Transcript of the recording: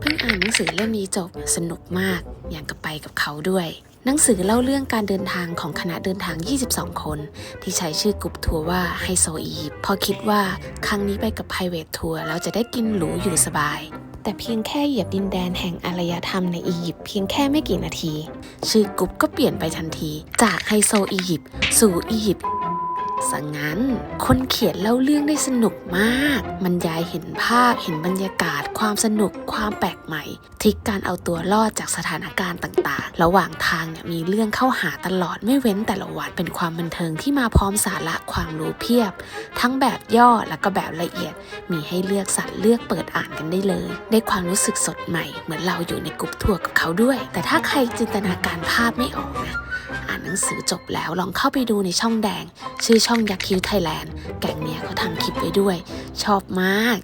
เพิ่งอ่านหนังสือเล่มนี้จบสนุกมาก อย่างกับไปกับเขาด้วย หนังสือเล่าเรื่องการเดินทางของคณะเดินทาง 22 คน ที่ใช้ชื่อกรุ๊ปทัวร์ว่าไฮโซอียิปต์พอคิดว่าครั้งนี้ไปกับ private ทัวร์แล้วจะได้กินหรูอยู่สบายแต่เพียงแค่เหยียบดินแดนแห่งอารยธรรมในอียิปต์เพียงแค่ไม่กี่นาที ชื่อกรุ๊ปก็เปลี่ยนไปทันที จากไฮโซอียิปต์สู่อียิปต์ สังงั้น คนเขียนเล่าเรื่องได้สนุกมาก บรรยายเห็นภาพเห็นบรรยากาศ ความสนุกความแปลกใหม่ทริกการเอาตัวรอดจากสถานการณ์ต่างๆ ระหว่างทางเนี่ยมีเรื่องเข้าหาตลอดไม่เว้นแต่ละวันเป็นความบันเทิงที่มาพร้อมสาระความรู้เพียบ ทั้งแบบย่อแล้วก็แบบละเอียด มีให้เลือกสรรเลือกเปิดอ่านกันได้เลย ได้ความรู้สึกสดใหม่ เหมือนเราอยู่ในกลุ่มทัวร์กับเขาด้วย แต่ถ้าใครจินตนาการภาพไม่ออกนะ นังสือจบแล้วลองเข้าไปดูในช่องแดง ชื่อช่องยักษ์คิวไทยแลนด์แก่งเนี้ยเขาทำคลิปไว้ด้วย ชอบมาก